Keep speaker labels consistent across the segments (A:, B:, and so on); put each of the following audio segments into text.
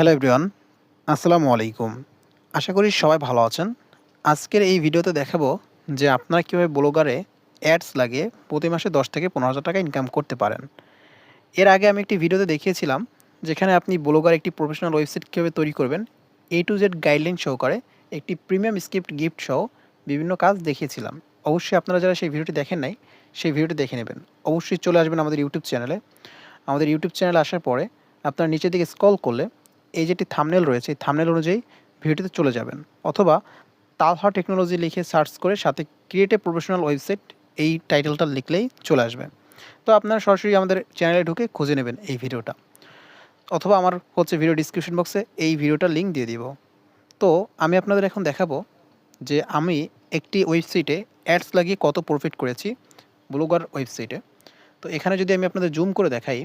A: Hello everyone, আসসালামু আলাইকুম। আশা করি সবাই ভালো আছেন। আজকের এই ভিডিওতে দেখাবো যে আপনারা কীভাবে ব্লগারে অ্যাডস লাগিয়ে প্রতি মাসে দশ থেকে পনেরো হাজার টাকা ইনকাম করতে পারেন। এর আগে আমি একটি ভিডিওতে দেখিয়েছিলাম যেখানে আপনি ব্লগার একটি প্রফেশনাল ওয়েবসাইট কীভাবে তৈরি করবেন এ টু জেড গাইডলাইন সহকারে একটি প্রিমিয়াম স্ক্রিপ্ট গিফট সহ বিভিন্ন কাজ দেখিয়েছিলাম। অবশ্যই আপনারা যারা সেই ভিডিওটি দেখেন নাই, সেই ভিডিওটি দেখে নেবেন। অবশ্যই চলে আসবেন আমাদের ইউটিউব চ্যানেলে আমাদের ইউটিউব চ্যানেলে আসার পরে আপনারা নিচের দিকে স্ক্রল করলে এই যেটি থামনেল রয়েছে, এই থামনেল অনুযায়ী ভিডিওটিতে চলে যাবেন। অথবা তালহা টেকনোলজি লিখে সার্চ করে সাথে ক্রিয়েট এ প্রফেশনাল ওয়েবসাইট এই টাইটেলটা লিখলেই চলে আসবে। তো আপনারা সরাসরি আমাদের চ্যানেলে ঢুকে খুঁজে নেবেন এই ভিডিওটা। অথবা আমার হচ্ছে ভিডিও ডিসক্রিপশন বক্সে এই ভিডিওটার লিঙ্ক দিয়ে দিব। তো আমি আপনাদের এখন দেখাবো যে আমি একটি ওয়েবসাইটে অ্যাডস লাগিয়ে কত প্রফিট করেছি ব্লগার ওয়েবসাইটে তো এখানে যদি আমি আপনাদের জুম করে দেখাই,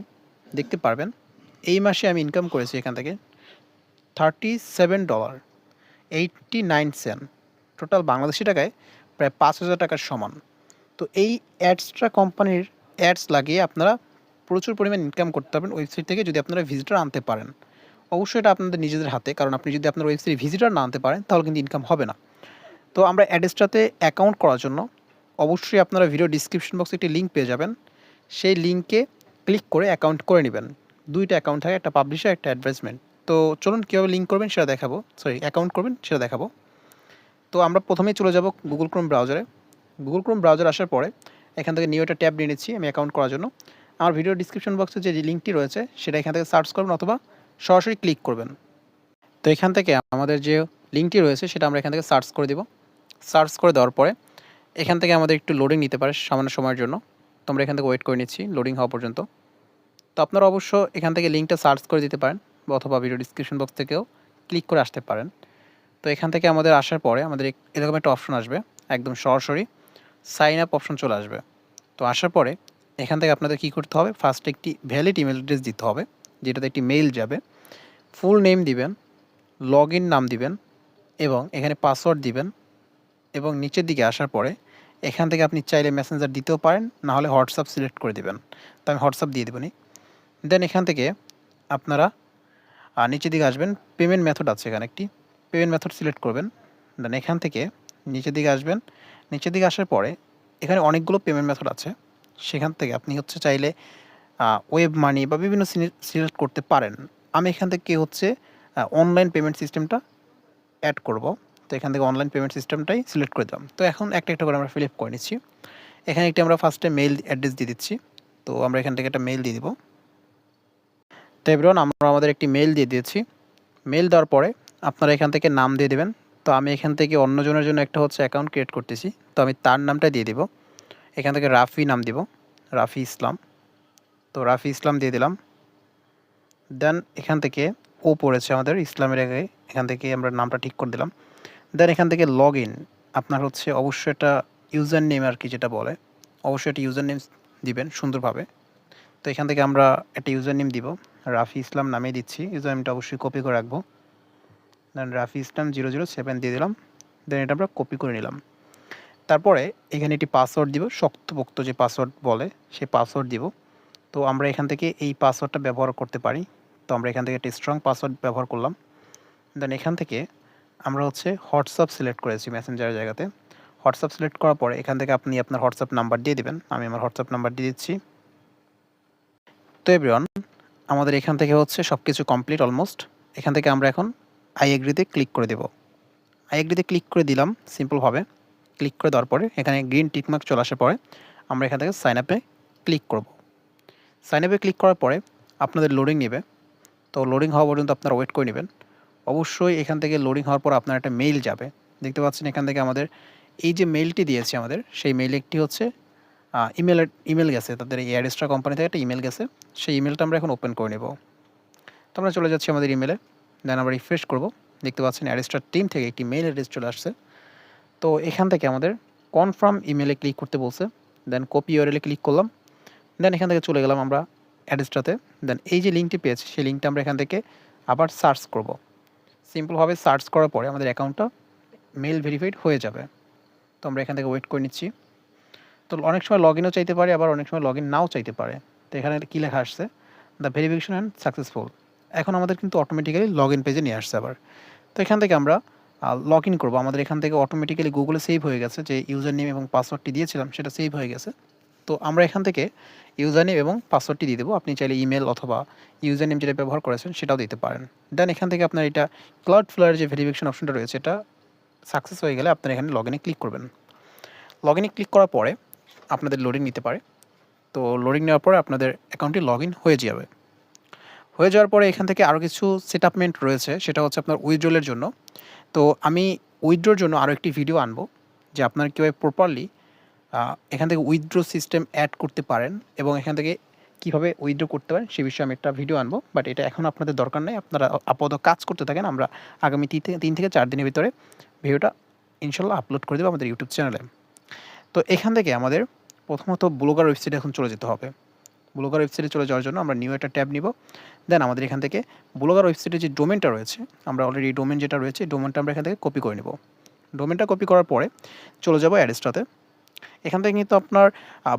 A: দেখতে পারবেন, এই মাসে আমি ইনকাম করেছি এখান থেকে thirty seven dollar eighty nine cent total Bangladeshi টাকায় প্রায় পাঁচ হাজার টাকার সমান। তো এই অ্যাডসটা কোম্পানির অ্যাডস লাগিয়ে আপনারা প্রচুর পরিমাণ ইনকাম করতে পারবেন ওয়েবসাইট থেকে যদি আপনারা ভিজিটার আনতে পারেন। অবশ্যই এটা আপনাদের নিজেদের হাতে, কারণ আপনি যদি আপনার ওয়েবসাইটে ভিজিটার না আনতে পারেন, তাহলে কিন্তু ইনকাম হবে না। তো আমরা অ্যাড্রেসটাতে অ্যাকাউন্ট করার জন্য অবশ্যই আপনারা ভিডিও ডিসক্রিপশন বক্সে একটি লিঙ্ক পেয়ে যাবেন। সেই লিঙ্কে ক্লিক করে অ্যাকাউন্ট করে নেবেন। দুইটা অ্যাকাউন্ট থাকে, একটা পাবলিশার একটা অ্যাডভার্টাইজমেন্ট তো চলুন কীভাবে লিঙ্ক করবেন সেটা দেখাবো। সরি অ্যাকাউন্ট করবেন সেটা দেখাবো। তো আমরা প্রথমেই চলে যাব গুগল ক্রোম ব্রাউজারে গুগল ক্রোম ব্রাউজার আসার পরে এখান থেকে নিউ একটা ট্যাব নিয়ে নিচ্ছি আমি অ্যাকাউন্ট করার জন্য। আমার ভিডিও ডিসক্রিপশন বক্সে যে লিঙ্কটি রয়েছে সেটা এখান থেকে সার্চ করবেন অথবা সরাসরি ক্লিক করবেন। তো এখান থেকে আমাদের যে লিঙ্কটি রয়েছে সেটা আমরা এখান থেকে সার্চ করে দিব। সার্চ করে দেওয়ার পরে এখান থেকে আমাদের একটু লোডিং নিতে পারে সামান্য সময়ের জন্য। তো আমরা এখান থেকে ওয়েট করে নিচ্ছি লোডিং হওয়া পর্যন্ত। তো আপনারা অবশ্য এখান থেকে লিঙ্কটা সার্চ করে দিতে পারেন। অথবা ভিডিও ডিসক্রিপশন বক্স থেকেও ক্লিক করে আসতে পারেন। তো এখান থেকে আমাদের আসার পরে আমাদের এরকম একটা অপশন আসবে, একদম সরাসরি সাইন আপ অপশন চলে আসবে। তো আসার পরে এখান থেকে আপনাদের কী করতে হবে? ফার্স্ট একটি ভ্যালিড ইমেল অ্যাড্রেস দিতে হবে, যেটাতে একটি মেইল যাবে। ফুল নেম দিবেন লগ নাম দিবেন এবং এখানে পাসওয়ার্ড দিবেন এবং নিচের দিকে আসার পরে এখান থেকে আপনি চাইলে মেসেঞ্জার দিতেও পারেন, না হলে হোয়াটসঅ্যাপ সিলেক্ট করে দিবেন। তো আমি হোয়াটসঅ্যাপ দিয়ে দেবনি দেন এখান থেকে আপনারা আর নিচের দিকে আসবেন পেমেন্ট মেথড আছে এখানে একটি। পেমেন্ট মেথড সিলেক্ট করবেন দেন এখান থেকে নিচের দিকে আসবেন। নিচের দিকে আসার পরে এখানে অনেকগুলো পেমেন্ট মেথড আছে। সেখান থেকে আপনি হচ্ছে চাইলে ওয়েব মানি বা বিভিন্ন সিলেক্ট করতে পারেন। আমি এখান থেকে হচ্ছে অনলাইন পেমেন্ট সিস্টেমটা অ্যাড করব। তো এখান থেকে অনলাইন পেমেন্ট সিস্টেমটাই সিলেক্ট করে দিলাম। তো এখন একটা একটা করে আমরা ফিল আপ করে নিচ্ছি। এখানে একটি আমরা ফার্স্টে মেইল অ্যাড্রেস দিয়ে দিচ্ছি। তো আমরা এখান থেকে একটা মেইল দিয়ে দিব। তো এবার আমরা আমাদের একটি মেল দিয়ে দিয়েছি। মেল দেওয়ার পরে আপনারা এখান থেকে নাম দিয়ে দেবেন। তো আমি এখান থেকে অন্যজনের জন্য একটা হচ্ছে অ্যাকাউন্ট ক্রিয়েট করতেছি। তো আমি তার নামটা দিয়ে দিব। এখান থেকে রাফি নাম দিব, রাফি ইসলাম। তো রাফি ইসলাম দিয়ে দিলাম। দেন এখান থেকে ও পড়েছে আমাদের, ইসলামের আগে এখান থেকে আমরা নামটা ঠিক করে দিলাম। দেন এখান থেকে লগ ইন আপনার হচ্ছে অবশ্যই একটা ইউজার নেম আর কি যেটা বলে, অবশ্যই একটা ইউজার নেম দিবেন সুন্দরভাবে। তো এখান থেকে আমরা একটা ইউজার নেম দিব, রাফি ইসলাম নামেই দিচ্ছি ইউজার নেমটা অবশ্যই কপি করে রাখব। Then Rafi Islam zero zero seven দিয়ে দিলাম দেন এটা আমরা কপি করে নিলাম। তারপরে এখানে একটি পাসওয়ার্ড দিব, শক্তপোক্ত যে পাসওয়ার্ড বলে সেই পাসওয়ার্ড দিব। তো আমরা এখান থেকে এই পাসওয়ার্ডটা ব্যবহার করতে পারি। তো আমরা এখান থেকে একটা স্ট্রং পাসওয়ার্ড ব্যবহার করলাম। দেন এখান থেকে আমরা হচ্ছে হোয়াটসঅ্যাপ সিলেক্ট করেছি মেসেঞ্জারের জায়গাতে। হোয়াটসঅ্যাপ সিলেক্ট করার পরে এখান থেকে আপনি আপনার হোয়াটসঅ্যাপ নাম্বার দিয়ে দেবেন। আমি আমার হোয়াটসঅ্যাপ নাম্বার দিয়ে দিচ্ছি। তো এভরিওয়ান আমাদের এখান থেকে হচ্ছে সব কিছু কমপ্লিট অলমোস্ট এখান থেকে আমরা এখন আই এগ্রিতে ক্লিক করে দেব। আই এগ্রিতে ক্লিক করে দিলাম সিম্পলভাবে ক্লিক করে দেওয়ার পরে এখানে গ্রিন টিকমার্ক চলে আসার পরে আমরা এখান থেকে সাইন আপে ক্লিক করব। সাইন আপে ক্লিক করার পরে আপনাদের লোডিং নেবে। তো লোডিং হওয়া পর্যন্ত আপনারা ওয়েট করে নেবেন। অবশ্যই এখান থেকে লোডিং হওয়ার পর আপনার একটা মেইল যাবে। দেখতে পাচ্ছেন এখান থেকে আমাদের এই যে মেইলটি দিয়েছে আমাদের, সেই মেইল একটি হচ্ছে ইমেল ইমেল গেছে। তাদের এই অ্যাডেস্ট্রা কোম্পানি থেকে একটা ইমেল গেছে। সেই ইমেলটা আমরা এখন ওপেন করে নেব। তো আমরা চলে যাচ্ছি আমাদের ইমেলে দেন আমরা রিফ্রেশ করব। দেখতে পাচ্ছেন অ্যাডেস্ট্রার টিম থেকে একটি মেইল অ্যাড্রেস চলে আসছে। তো এখান থেকে আমাদের কনফার্ম ইমেলে ক্লিক করতে বলছে। দেন কপি ইউআরএলে ক্লিক করলাম। দেন এখান থেকে চলে গেলাম আমরা অ্যাড্রেসটাতে দেন এই যে লিঙ্কটি পেয়েছি, সেই লিঙ্কটা আমরা এখান থেকে আবার সার্চ করব। সিম্পলভাবে সার্চ করার পরে আমাদের অ্যাকাউন্টটা মেল ভেরিফাইড হয়ে যাবে। তো আমরা এখান থেকে ওয়েট করে নিচ্ছি। তো অনেক সময় লগ ইনও চাইতে পারে, আবার অনেক সময় লগ ইন নাও চাইতে পারে। তো এখানে কী লেখা আসছে? দ্য ভেরিফিকেশন অ্যান্ড সাকসেসফুল এখন আমাদের কিন্তু অটোমেটিক্যালি লগ ইন পেজে নিয়ে আসছে আবার। তো এখান থেকে আমরা লগ ইন করব। আমাদের এখান থেকে অটোমেটিক্যালি গুগলে সেভ হয়ে গেছে যে ইউজার নেম এবং পাসওয়ার্ডটি দিয়েছিলাম, সেটা সেভ হয়ে গেছে। তো আমরা এখান থেকে ইউজার নেম এবং পাসওয়ার্ডটি দিয়ে দেবো। আপনি চাইলে ইমেল অথবা ইউজার নেম যেটা ব্যবহার করেছেন, সেটাও দিতে পারেন। দেন এখান থেকে আপনার এটা ক্লাউড ফ্লোয়ারের যে ভেরিফিকেশন অপশনটা রয়েছে, এটা সাকসেস হয়ে গেলে আপনার এখানে লগ ইনে ক্লিক করবেন। লগ ইনে ক্লিক করার পরে আপনাদের লোডিং নিতে পারে। তো লোডিং নেওয়ার পরে আপনাদের অ্যাকাউন্টটি লগ হয়ে যাবে। হয়ে যাওয়ার পরে এখান থেকে আরও কিছু সেটআপমেন্ট রয়েছে, সেটা হচ্ছে আপনার উইথড্রলের জন্য। তো আমি উইথড্রোর জন্য আরও একটি ভিডিও আনব, যে আপনার কীভাবে প্রপারলি এখান থেকে উইথড্রো সিস্টেম অ্যাড করতে পারেন এবং এখান থেকে কীভাবে উইথড্রো করতে পারেন, সে বিষয়ে আমি একটা ভিডিও আনব। বাট এটা এখন আপনাদের দরকার নেই, আপনারা আপাতত কাজ করতে থাকেন। আমরা আগামী তিন থেকে চার দিনের ভিতরে ভিডিওটা ইনশাল্লাহ আপলোড করে দেবো আমাদের ইউটিউব চ্যানেলে তো এখান থেকে আমাদের প্রথমত ব্লগার ওয়েবসাইটে এখন চলে যেতে হবে। ব্লগার ওয়েবসাইটে চলে যাওয়ার জন্য আমরা নিউ একটা ট্যাব নিব। দেন আমাদের এখান থেকে ব্লগার ওয়েবসাইটে যে ডোমেনটা রয়েছে, আমরা অলরেডি ডোমেন যেটা রয়েছে ডোমেনটা আমরা এখান থেকে কপি করে নেব। ডোমেনটা কপি করার পরে চলে যাব অ্যাড্রেসটাতে এখান থেকে কিন্তু আপনার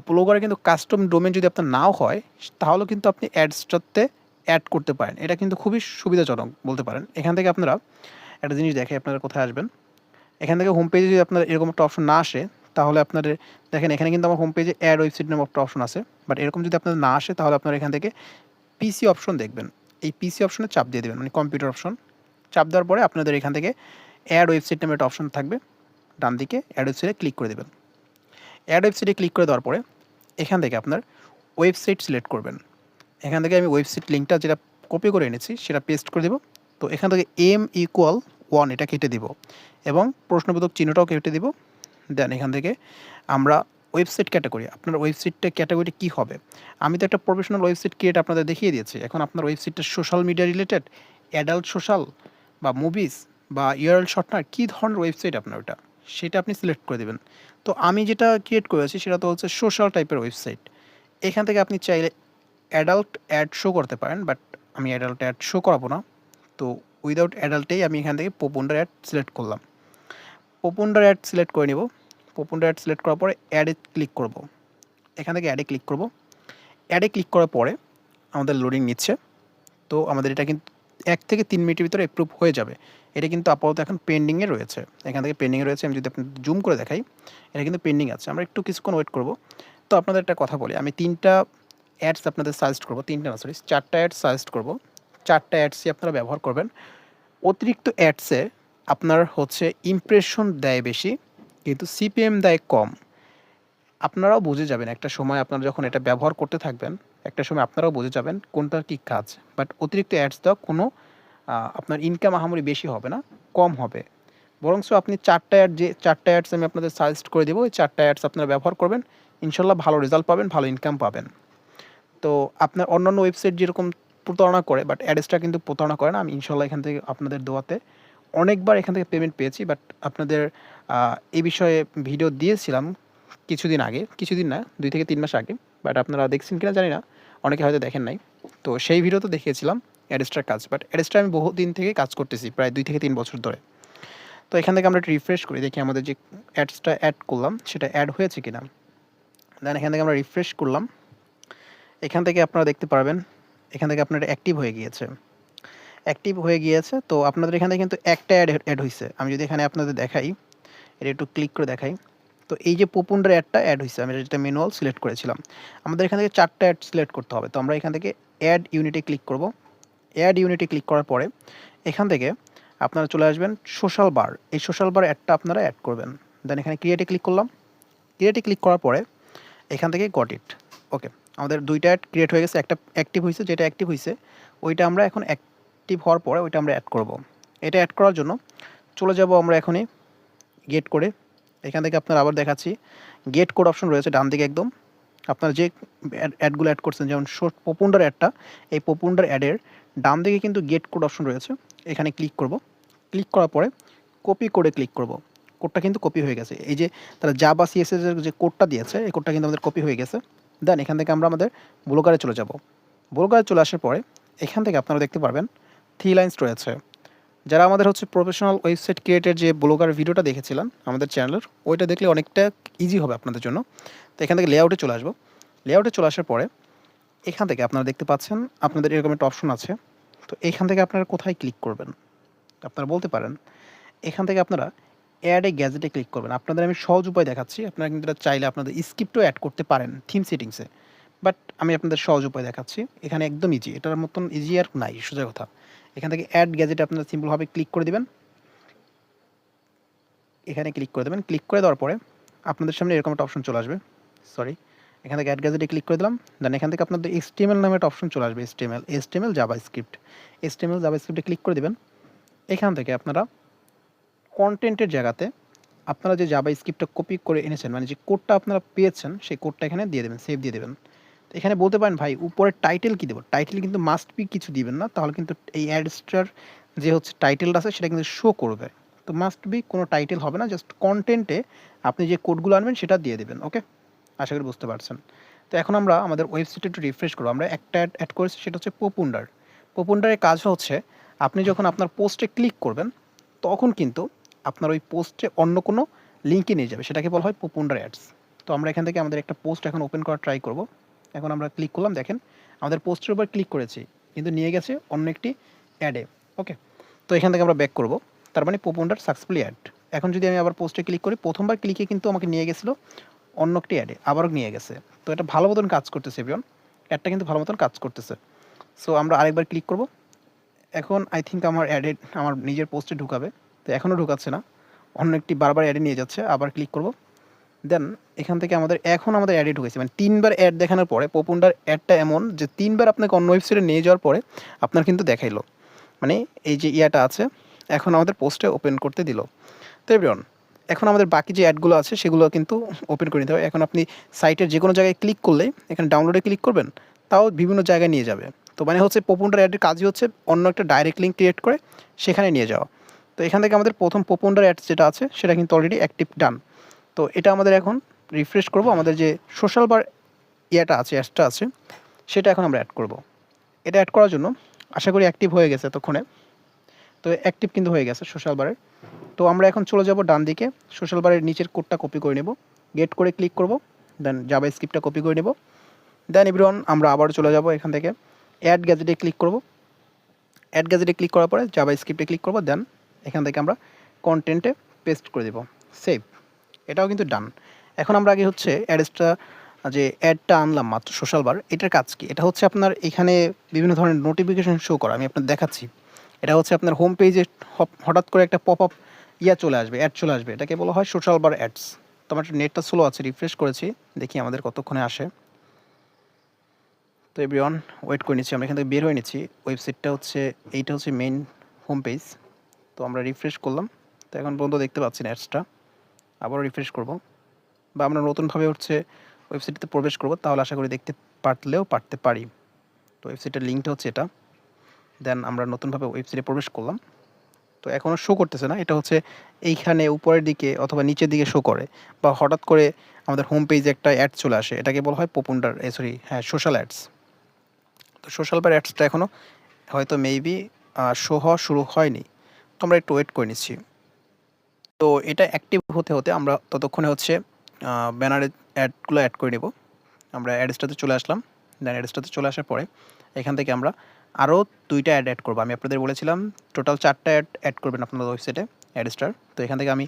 A: ব্লগারে কিন্তু কাস্টম ডোমেন যদি আপনার নাও হয়, তাহলে কিন্তু আপনি অ্যাডসটাতে অ্যাড করতে পারেন। এটা কিন্তু খুবই সুবিধাজনক বলতে পারেন। এখান থেকে আপনারা একটা জিনিস দেখে আপনারা কোথায় আসবেন। এখান থেকে হোম পেজে যদি আপনার এরকম একটা অপশন না আসে তাহলে আপনাদের, দেখেন এখানে কিন্তু আমার হোম পেজে অ্যাড ওয়েবসাইট নামে একটা অপশন আছে বাট এরকম যদি আপনাদের না আসে, তাহলে আপনারা এখান থেকে পিসি অপশন দেখবেন। এই পিসি অপশনে চাপ দিয়ে দেবেন মানে কম্পিউটার অপশন চাপ দেওয়ার পরে আপনাদের এখান থেকে অ্যাড ওয়েবসাইট নামে একটা অপশন থাকবে, ডান দিকে অ্যাড ওয়েবসাইটে ক্লিক করে দেবেন। অ্যাড ওয়েবসাইটে ক্লিক করে দেওয়ার পরে এখান থেকে আপনার ওয়েবসাইট সিলেক্ট করবেন। এখান থেকে আমি ওয়েবসাইট লিঙ্কটা যেটা কপি করে এনেছি, সেটা পেস্ট করে দেব। তো এখান থেকে এম ইকুয়াল ওয়ান এটা কেটে দিব এবং প্রশ্নবোধক চিহ্নটাও কেটে দিব। দেন এখান থেকে। আমরা ওয়েবসাইট ক্যাটাগরি আপনার ওয়েবসাইটটা ক্যাটাগরি কী হবে? আমি তো একটা প্রফেশনাল ওয়েবসাইট ক্রিয়েট আপনাদের দেখিয়ে দিয়েছি। এখন আপনার ওয়েবসাইটটা social media related adult social বা মুভিস বা ইয়ারল শর্টনার কী ধরনের ওয়েবসাইট আপনার ওটা? সেটা আপনি সিলেক্ট করে দেবেন। তো আমি যেটা ক্রিয়েট করেছি সেটা তো হচ্ছে সোশ্যাল টাইপের ওয়েবসাইট এখান থেকে আপনি চাইলে অ্যাডাল্ট অ্যাড শো করতে পারেন বাট আমি অ্যাডাল্ট অ্যাড শো করাবো না। তো উইদাউট অ্যাডাল্টেই আমি এখান থেকে পপুন্ডার অ্যাড সিলেক্ট করলাম। পপুন্ডার অ্যাড সিলেক্ট করে নেব। পপুন্ডার অ্যাড সিলেক্ট করার পরে অ্যাডে ক্লিক করব। এখান থেকে অ্যাডে ক্লিক করব। অ্যাডে ক্লিক করার পরে আমাদের লোডিং নিচ্ছে। তো আমাদের এটা কিন্তু এক থেকে তিন মিনিটের ভিতরে অ্যাপ্রুভ হয়ে যাবে। এটা কিন্তু আপাতত এখন পেন্ডিংয়ে রয়েছে। এখান থেকে পেন্ডিংয়ে রয়েছে। আমি যদি আপনি জুম করে দেখাই, এটা কিন্তু পেন্ডিং আছে। আমরা একটু কিছুক্ষণ ওয়েট করব। তো আপনাদের একটা কথা বলি। আমি তিনটা অ্যাডস আপনাদের সাজেস্ট করব। তিনটা না সরি চারটা অ্যাডস সাজেস্ট করব। চারটা অ্যাডসই আপনারা ব্যবহার করবেন। অতিরিক্ত অ্যাডসে আপনার হচ্ছে ইমপ্রেশন দেয় বেশি, কিন্তু সিপিএম দেয় কম। আপনারাও বুঝে যাবেন একটা সময় আপনারা যখন এটা ব্যবহার করতে থাকবেন, একটা সময় আপনারাও বুঝে যাবেন কোনটার কী কাজ। বাট অতিরিক্ত অ্যাডস দেওয়া কোনো আপনার ইনকাম আহামরি বেশি হবে না, কম হবে। বরংস আপনি চারটা অ্যাড যে, চারটা অ্যাডস আমি আপনাদের সাজেস্ট করে দেবো, ওই চারটা অ্যাডস আপনারা ব্যবহার করবেন, ইনশাল্লাহ ভালো রেজাল্ট পাবেন, ভালো ইনকাম পাবেন। তো আপনার অন্যান্য ওয়েবসাইট যেরকম প্রতারণা করে বাট অ্যাডসটা কিন্তু প্রতারণা করে না, আমি ইনশাল্লাহ এখান থেকে আপনাদের দোয়াতে অনেকবার এখান থেকে পেমেন্ট পেয়েছি বাট আপনাদের এই বিষয়ে ভিডিও দিয়েছিলাম কিছুদিন আগে, কিছুদিন না, দুই থেকে তিন মাস আগে বাট আপনারা দেখছেন কিনা জানি না, অনেকে হয়তো দেখেন নাই। তো সেই ভিডিও তো দেখিয়েছিলাম অ্যাডেস্টার কাজ বাট অ্যাডেস্টার আমি বহু দিন থেকে কাজ করতেছি, প্রায় দুই থেকে তিন বছর ধরে। তো এখান থেকে আমরা রিফ্রেশ করি, দেখি আমাদের যে অ্যাডসটা অ্যাড করলাম, সেটা অ্যাড হয়েছে কিনা। দেন এখান থেকে আমরা রিফ্রেশ করলাম। এখান থেকে আপনারা দেখতে পারবেন, এখান থেকে আপনার অ্যাক্টিভ হয়ে গিয়েছে। অ্যাক্টিভ হয়ে গিয়েছে, তো আপনাদের এখানে কিন্তু একটা অ্যাড অ্যাড হয়েছে আমি যদি এখানে আপনাদের দেখাই, এটা একটু ক্লিক করে দেখাই। তো এই যে পপুন্ডার অ্যাডটা অ্যাড হয়েছে আমি যেটা ম্যানুয়াল সিলেক্ট করেছিলাম, আমাদের এখান থেকে চারটা অ্যাড সিলেক্ট করতে হবে। তো আমরা এখান থেকে অ্যাড ইউনিটে ক্লিক করব। অ্যাড ইউনিটে ক্লিক করার পরে, এখান থেকে আপনারা চলে আসবেন সোশ্যাল বার এই সোশ্যাল বার অ্যাডটা আপনারা অ্যাড করবেন। দেন এখানে ক্রিয়েটে ক্লিক করলাম। ক্রিয়েটে ক্লিক করার পরে, এখান থেকে গট ইট ওকে আমাদের দুইটা অ্যাড ক্রিয়েট হয়ে গেছে। একটা অ্যাক্টিভ হয়েছে যেটা অ্যাক্টিভ হয়েছে ওইটা আমরা এখন অ্যাক্টিভ হওয়ার পরে ওইটা আমরা অ্যাড করব। এটা অ্যাড করার জন্য চলে যাব আমরা এখনই গেট করে এখান থেকে আপনার আবার দেখাচ্ছি। গেট কোড অপশন রয়েছে ডান দিকে একদম। আপনার যে অ্যাডগুলো অ্যাড করছেন, যেমন পপুন্ডার অ্যাডটা এই পপুন্ডার অ্যাডের ডান দিকে কিন্তু গেট কোড অপশন রয়েছে। এখানে ক্লিক করব। ক্লিক করার পরে কপি করে ক্লিক করব। কোডটা কিন্তু কপি হয়ে গেছে। এই যে তারা জাবা সিএসএস এর যে কোডটা দিয়েছে, এই কোডটা কিন্তু আমাদের কপি হয়ে গেছে। দেন এখান থেকে আমরা আমাদের ব্লগারে চলে যাব। ব্লগারে চলে আসার পরে এখান থেকে আপনারা দেখতে পারবেন থ্রি লাইন্স রয়েছে। যারা আমাদের হচ্ছে প্রফেশনাল ওয়েবসাইট ক্রিয়েটের যে ব্লগার ভিডিওটা দেখেছিলেন আমাদের চ্যানেলের, ওইটা দেখলে অনেকটা ইজি হবে আপনাদের জন্য। তো এখান থেকে লেআউটে চলে আসব। লেআউটে চলে আসার পরে এখান থেকে আপনারা দেখতে পাচ্ছেন আপনাদের এরকম একটা অপশন আছে। তো এখান থেকে আপনারা কোথায় ক্লিক করবেন? আপনারা বলতে পারেন, এখান থেকে আপনারা অ্যাড এ গ্যাজেটে ক্লিক করবেন। আপনাদের আমি সহজ উপায় দেখাচ্ছি। আপনারা কিন্তু এটা চাইলে আপনাদের স্ক্রিপ্টও অ্যাড করতে পারেন থিম সেটিংসে বাট আমি আপনাদের সহজ উপায় দেখাচ্ছি। এখানে একদম ইজি এটার মতন ইজি আর নাই, সোজা কথা। এখান থেকে অ্যাড গ্যাজেটে আপনারা সিম্পলভাবে ক্লিক করে দেবেন। এখানে ক্লিক করে দেবেন। ক্লিক করে দেওয়ার পরে আপনাদের সামনে এরকম একটা অপশন চলে আসবে। সরি এখান থেকে অ্যাড গ্যাজেটে ক্লিক করে দিলাম। দেন এখান থেকে আপনাদের এসটিএমএল নামে একটা অপশন চলে আসবে HTML HTML JavaScript HTML জাভা স্ক্রিপ্টে ক্লিক করে দেবেন। এখান থেকে আপনারা কন্টেন্টের জায়গাতে আপনারা যে জাভা স্ক্রিপ্টটা কপি করে এনেছেন মানে যে কোডটা আপনারা পেয়েছেন, সেই কোডটা এখানে দিয়ে দেবেন সেভ দিয়ে দেবেন। এখানে বলতে পারেন, ভাই উপরে টাইটেল কি দেবো? টাইটেল কিন্তু মাস্ট বি কিছু দিবেন না, তাহলে কিন্তু এই অ্যাডসটার যে হচ্ছে টাইটেলটা আছে, সেটা কিন্তু শো করবে। তো মাস্ট বি কোনো টাইটেল হবে না জাস্ট কন্টেন্টে আপনি যে কোডগুলো আনবেন, সেটা দিয়ে দেবেন ওকে আশা করি বুঝতে পারছেন। তো এখন আমরা আমাদের ওয়েবসাইটে একটু রিফ্রেশ করব। আমরা একটা অ্যাড অ্যাড করেছি, সেটা হচ্ছে পপুন্ডার পপুন্ডারের কাজ হচ্ছে, আপনি যখন আপনার পোস্টে ক্লিক করবেন, তখন কিন্তু আপনার ওই পোস্টে অন্য কোনো লিঙ্কে নিয়ে যাবে, সেটাকে বলা হয় পপুন্ডার অ্যাডস তো আমরা এখান থেকে আমাদের একটা পোস্ট এখন ওপেন করা ট্রাই করব। এখন আমরা ক্লিক করলাম, দেখেন, আমাদের পোস্টের উপর ক্লিক করেছি, কিন্তু নিয়ে গেছে অন্য একটি অ্যাডে ওকে তো এখান থেকে আমরা ব্যাক করব, তার মানে পপুন্ডার সাকসেসফুলি অ্যাড এখন যদি আমি আবার পোস্টে ক্লিক করি, প্রথমবার ক্লিকে কিন্তু আমাকে নিয়ে গেছিল অন্য একটি অ্যাডে আবারও নিয়ে গেছে। তো এটা ভালো মতন কাজ করতেছে এভিয়ন অ্যাডটা কিন্তু ভালো মতন কাজ করতেছে। সো আমরা আরেকবার ক্লিক করব। এখন আই থিঙ্ক আমার অ্যাডে আমার নিজের পোস্টে ঢুকাবে। তো এখনও ঢুকাচ্ছে না। অন্য একটি বারবার অ্যাডে নিয়ে যাচ্ছে, আবার ক্লিক করব। দেন এখান থেকে আমাদের এখন আমাদের অ্যাডে ঢুকেছে। মানে তিনবার অ্যাড দেখানোর পরে পপুন্ডার অ্যাডটা এমন যে তিনবার আপনাকে অন্য ওয়েবসাইটে নিয়ে যাওয়ার পরে আপনার কিন্তু দেখাইলো। মানে এই যে ইয়াটা আছে, এখন আমাদের পোস্টে ওপেন করতে দিল। তো এভরিওয়ান এখন আমাদের বাকি যে অ্যাডগুলো আছে সেগুলো কিন্তু ওপেন করে নিতে হবে। এখন আপনি সাইটের যে কোনো জায়গায় ক্লিক করলে, এখানে ডাউনলোডে ক্লিক করবেন, তাও বিভিন্ন জায়গায় নিয়ে যাবে। তো মানে হচ্ছে পপুন্ডার অ্যাডের কাজই হচ্ছে অন্য একটা ডাইরেক্ট লিঙ্ক ক্রিয়েট করে সেখানে নিয়ে যাওয়া। তো এখান থেকে আমাদের প্রথম পপুন্ডার অ্যাড যেটা আছে সেটা কিন্তু অলরেডি অ্যাক্টিভ ডান তো এটা আমাদের এখন রিফ্রেশ করব। আমাদের যে সোশ্যাল বার ইয়াটা আছে, অ্যাডসটা আছে, সেটা এখন আমরা অ্যাড করব। এটা অ্যাড করার জন্য আশা করি অ্যাক্টিভ হয়ে গেছে এতক্ষণে। তো অ্যাক্টিভ কিন্তু হয়ে গেছে সোশ্যাল বারের তো আমরা এখন চলে যাব ডান দিকে। সোশ্যাল বারের নিচের কোডটা কপি করে নেব। গেট করে ক্লিক করব। দেন জাবা স্ক্রিপ্টটা কপি করে নেব। দেন এভরিওয়ান আমরা আবার চলে যাব এখান থেকে। অ্যাড গ্যাজেটে ক্লিক করব। অ্যাড গ্যাজেটে ক্লিক করার পরে জাবা স্ক্রিপ্টে ক্লিক করব। দেন এখান থেকে আমরা কন্টেন্টে পেস্ট করে দেব। সেভ এটাও কিন্তু ডান এখন আমরা আগে হচ্ছে অ্যাডসটা যে অ্যাডটা আনলাম মাত্র সোশ্যাল বার এটার কাজ কি? এটা হচ্ছে আপনার এখানে বিভিন্ন ধরনের নোটিফিকেশান শো করা, আমি আপনার দেখাচ্ছি। এটা হচ্ছে আপনার হোম পেজে হঠাৎ করে একটা পপ আপ ইয়া চলে আসবে অ্যাড চলে আসবে। এটাকে বলা হয় সোশ্যাল বার অ্যাডস তো আমার নেটটা স্লো আছে রিফ্রেশ করেছি, দেখি আমাদের কতক্ষণে আসে। তো এভরিওয়ান ওয়েট করে নিচ্ছি, আমরা এখান থেকে বের হয়ে নিচ্ছি। ওয়েবসাইটটা হচ্ছে, এইটা হচ্ছে মেইন হোম পেজ তো আমরা রিফ্রেশ করলাম। তো এখন পর্যন্ত দেখতে পাচ্ছি না অ্যাডসটা আবারও রিফ্রেশ করব। বা আমরা নতুনভাবে হচ্ছে ওয়েবসাইটটিতে প্রবেশ করব, তাহলে আশা করি দেখতে পারলেও পারতে পারি। তো ওয়েবসাইটের লিঙ্কটা হচ্ছে এটা। দেন আমরা নতুনভাবে ওয়েবসাইটে প্রবেশ করলাম। তো এখনও শো করতেছে না, এটা হচ্ছে এইখানে উপরের দিকে অথবা নিচের দিকে শো করে। বা হঠাৎ করে আমাদের হোম পেজে একটা অ্যাড চলে আসে, এটাকে বলা হয় পপুন্ডার সরি হ্যাঁ সোশ্যাল অ্যাডস তো সোশ্যাল বার অ্যাডসটা এখনও হয়তো মেবি শো হওয়া শুরু হয়নি। তো আমরা একটু ওয়েট করে নিচ্ছি। তো এটা অ্যাক্টিভ হতে হতে আমরা ততক্ষণে হচ্ছে ব্যানারে অ্যাডগুলো অ্যাড করে নেব। আমরা অ্যাডসটাতে চলে আসলাম। দেন অ্যাডসটাতে চলে আসার পরে এখান থেকে আমরা আরও দুইটা অ্যাড অ্যাড করব। আমি আপনাদের বলেছিলাম টোটাল চারটা অ্যাড অ্যাড করবেন আপনাদের ওয়েবসাইটে অ্যাডস্টার তো এখান থেকে আমি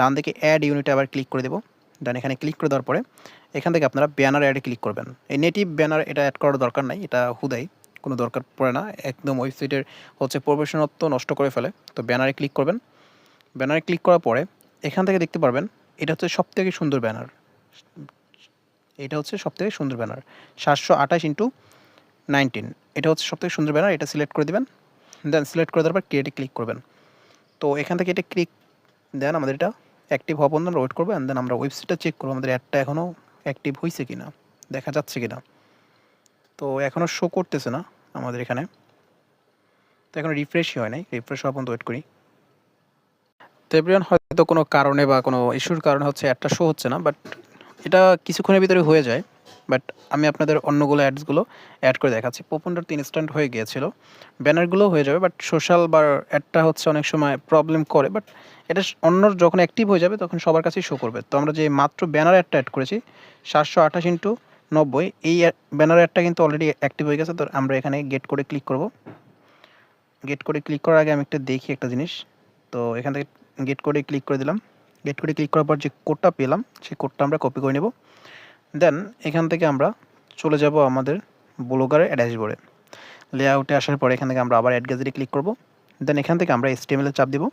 A: ডান থেকে অ্যাড ইউনিটে আবার ক্লিক করে দেবো। দেন এখানে ক্লিক করে দেওয়ার পরে এখান থেকে আপনারা ব্যানার অ্যাডে ক্লিক করবেন। এই নেটিভ ব্যানার এটা অ্যাড করার দরকার নাই, এটা হুদাই, কোনো দরকার পড়ে না। একদম ওয়েবসাইটের হচ্ছে প্রবেশনত্ব নষ্ট করে ফেলে। তো ব্যানারে ক্লিক করবেন। ব্যানারে ক্লিক করার পরে এখান থেকে দেখতে পারবেন, এটা হচ্ছে সবথেকে সুন্দর ব্যানার। এটা হচ্ছে সবথেকে সুন্দর ব্যানার। সাতশো আঠাশ ইন্টু নাইনটিন। এটা হচ্ছে সবথেকে সুন্দর ব্যানার, এটা সিলেক্ট করে দেবেন, দেন সিলেক্ট করে দেওয়ার পর ক্রিয়েটে ক্লিক করবেন। তো এখান থেকে এটা ক্লিক দেন, আমাদের এটা অ্যাক্টিভ হওয়া পর্যন্ত ওয়েট করব অ্যান্ড দেন আমরা ওয়েবসাইটটা চেক করব, আমাদের অ্যাডটা এখনও অ্যাক্টিভ হয়েছে কি না দেখা যাচ্ছে কি না তো এখনও শো করতেছে না আমাদের এখানে। তো এখনও রিফ্রেশই হয় নাই রিফ্রেশ হওয়া পর্যন্ত ওয়েট করি। তো হয়তো কোনো কারণে বা কোনো ইস্যুর কারণে হচ্ছে অ্যাডটা শো হচ্ছে না বাট এটা কিছুক্ষণের ভিতরে হয়ে যায় বাট আমি আপনাদের অন্যগুলো অ্যাডসগুলো অ্যাড করে দেখাচ্ছি। পপুন্ডার তিন স্ট্যান্ড হয়ে গিয়েছিল ব্যানারগুলো হয়ে যাবে বাট সোশ্যাল বা অ্যাডটা হচ্ছে অনেক সময় প্রবলেম করে বাট এটা অন্য যখন অ্যাক্টিভ হয়ে যাবে তখন সবার কাছেই শো করবে। তো আমরা যে মাত্র ব্যানার অ্যাডটা অ্যাড করেছি, সাতশো আঠাশ ইন্টু নব্বই, এই ব্যানার অ্যাডটা কিন্তু অলরেডি অ্যাক্টিভ হয়ে গেছে, তো আমরা এখানে গেট করে ক্লিক করব। গেট করে ক্লিক করার আগে আমি একটা দেখি একটা জিনিস, তো এখান থেকে গেট করে ক্লিক করে দিলাম। গেট করে ক্লিক করার পর যে কোডটা পেলাম, সেই কোডটা আমরা কপি করে নেব। দেন এখান থেকে আমরা চলে যাব আমাদের ব্লগারের ড্যাশবোর্ডে লেআউটে আসার পরে এখান থেকে আমরা আবার অ্যাড গ্যাজারি ক্লিক করব। দেন এখান থেকে আমরা এসটিএমএল চাপ দিব।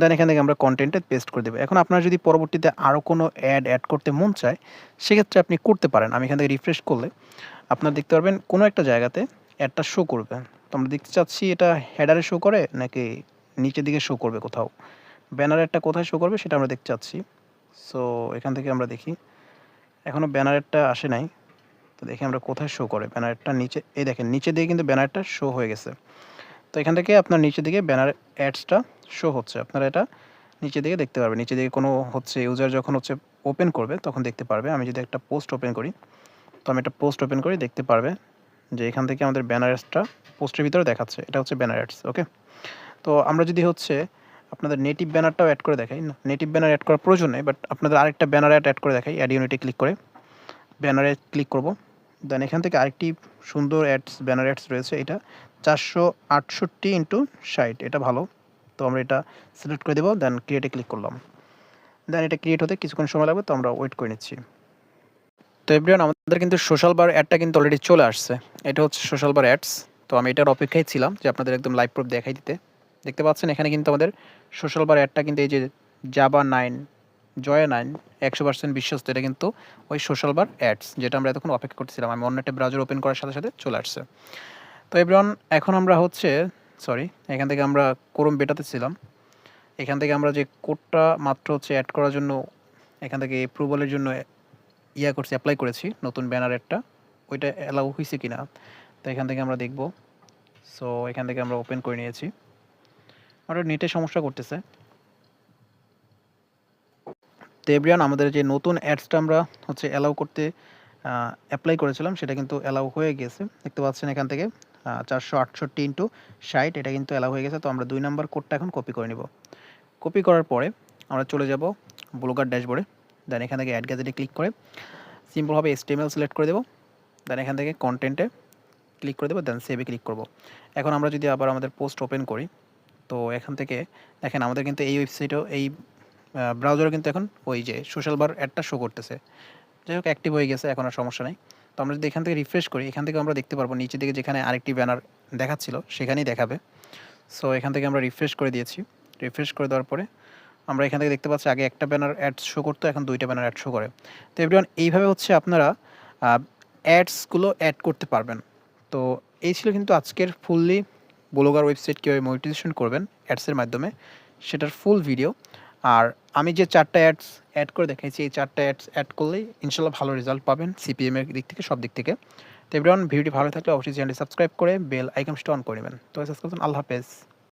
A: দেন এখান থেকে আমরা কন্টেন্টে পেস্ট করে দেবো। এখন আপনার যদি পরবর্তীতে আরও কোনো অ্যাড অ্যাড করতে মন চায়, সেক্ষেত্রে আপনি করতে পারেন। আমি এখান থেকে রিফ্রেশ করলে আপনার দেখতে পারবেন কোনো একটা জায়গাতে অ্যাডটা শো করবে। তো আমরা দেখতে চাচ্ছি এটা হেডারে শো করে নাকি নিচের দিকে শো করবে কোথাও। ব্যানার একটা কোথায় শো করবে সেটা আমরা দেখতে চাচ্ছি। সো এখান থেকে আমরা দেখি। এখনও ব্যানারেরটা আসে নাই। তো দেখি আমরা কোথায় শো করে। ব্যানারটা নিচে, এই দেখেন, নিচে দিয়ে কিন্তু ব্যানারটা শো হয়ে গেছে। তো এখান থেকে আপনার নিচে দিকে ব্যানার অ্যাডসটা শো হচ্ছে। আপনারা এটা নিচে দিকে দেখতে পারবেন। নিচে দিকে কোনো হচ্ছে ইউজার যখন হচ্ছে ওপেন করবে, তখন দেখতে পারবে। আমি যদি একটা পোস্ট ওপেন করি, তো আমি একটা পোস্ট ওপেন করি দেখতে পারবে যে এখান থেকে আমাদের ব্যানার অ্যাডসটা পোস্টের ভিতরে দেখাচ্ছে। এটা হচ্ছে ব্যানার অ্যাডস ওকে তো আমরা যদি হচ্ছে আপনাদের নেটিভ ব্যানারটাও অ্যাড করে দেখাই। না নেটিভ ব্যানার অ্যাড করার প্রয়োজন নেই বাট আপনাদের আরেকটা ব্যানার অ্যাড অ্যাড করে দেখাই অ্যাড ইউনিটে ক্লিক করে। ব্যানারে ক্লিক করব। দেন এখান থেকে আরেকটি সুন্দর অ্যাডস ব্যানার অ্যাডস রয়েছে এটা। চারশো আটষট্টি ইন্টু ষাট, এটা ভালো। তো আমরা এটা সিলেক্ট করে দেবো দেন ক্রিয়েটে ক্লিক করলাম। দেন এটা ক্রিয়েট হতে কিছুক্ষণ সময় লাগবে, তো আমরা ওয়েট করে নিচ্ছি। তো এভরিওয়ান আমাদের কিন্তু সোশ্যাল বার অ্যাডটা কিন্তু অলরেডি চলে আসছে। এটা হচ্ছে সোশ্যাল বার অ্যাডস তো আমি এটার অপেক্ষায় ছিলাম যে আপনাদের একদম লাইভ প্রুফ দেখাই দিতে। দেখতে পাচ্ছেন, এখানে কিন্তু আমাদের সোশ্যাল বার অ্যাডটা কিন্তু এই যে জাবা নাইন জয়া নাইন একশো পার্সেন্ট বিশ্বস্ত, এটা কিন্তু ওই সোশ্যাল বার অ্যাডস যেটা আমরা এতক্ষণ অপেক্ষা করতেছিলাম। আমি অন্য একটা ব্রাউজার ওপেন করার সাথে সাথে চলে আসছে। তো এভরিওয়ান এখন আমরা হচ্ছে সরি এখান থেকে আমরা কোরম বেটাতে ছিলাম। এখান থেকে আমরা যে কোডটা মাত্র হচ্ছে অ্যাড করার জন্য, এখান থেকে অ্যাপ্রুভালের জন্য ইয়া করছি অ্যাপ্লাই করেছি, নতুন ব্যানার একটা ওইটা অ্যালাউ হয়েছে কি না তো এখান থেকে আমরা দেখব। সো এখান থেকে আমরা ওপেন করে নিয়েছি। আমার নেটে সমস্যা করতেছে। তো এভরিয়ান আমাদের যে নতুন অ্যাডসটা আমরা হচ্ছে অ্যালাউ করতে অ্যাপ্লাই করেছিলাম, সেটা কিন্তু অ্যালাউ হয়ে গেছে। দেখতে পাচ্ছেন এখান থেকে চারশো আটষট্টি ইন্টু ষাট, এটা কিন্তু অ্যালাউ হয়ে গেছে। তো আমরা দুই নাম্বার কোডটা এখন কপি করে নিব। কপি করার পরে আমরা চলে যাব ব্লগার ড্যাশবোর্ডে দেন এখান থেকে অ্যাড গ্যাজেটে ক্লিক করে সিম্পলভাবে এসটিএমএল সিলেক্ট করে দেবো। দেন এখান থেকে কন্টেন্টে ক্লিক করে দেবো দেন সেভে ক্লিক করব। এখন আমরা যদি আবার আমাদের পোস্ট ওপেন করি তো এখান থেকে দেখেন আমাদের কিন্তু এই ওয়েবসাইটেও এই ব্রাউজারও কিন্তু এখন ওই যে সোশ্যাল বার অ্যাডটা শো করতেছে। যাই হোক অ্যাক্টিভ হয়ে গেছে, এখন আর সমস্যা নেই। তো আমরা যদি এখান থেকে রিফ্রেশ করি, এখান থেকে আমরা দেখতে পারব, নিচের দিকে যেখানে আরেকটি ব্যানার দেখাচ্ছিল, সেখানেই দেখাবে। সো এখান থেকে আমরা রিফ্রেশ করে দিয়েছি। রিফ্রেশ করে দেওয়ার পরে আমরা এখান থেকে দেখতে পাচ্ছি, আগে একটা ব্যানার অ্যাড শো করতো, এখন দুইটা ব্যানার অ্যাড শো করে। তো এভরিওয়ান এইভাবে হচ্ছে আপনারা অ্যাডসগুলো অ্যাড করতে পারবেন। তো এই ছিল কিন্তু আজকের ফুললি ব্লগার ওয়েবসাইট কীভাবে মনিটাইজেশন করবেন অ্যাডসের মাধ্যমে, সেটার ফুল ভিডিও আর আমি যে চারটা অ্যাডস অ্যাড করে দেখাইছি, এই চারটা অ্যাডস অ্যাড করলেই ইনশাল্লাহ ভালো রেজাল্ট পাবেন সিপিএমের দিক থেকে, সব দিক থেকে। তো এবার ভিডিওটি ভালো থাকলে অবশ্যই চ্যানেলটি সাবস্ক্রাইব করে বেল আইকনসটা অন করে নেবেন। তো আল্লাহ হাফেজ।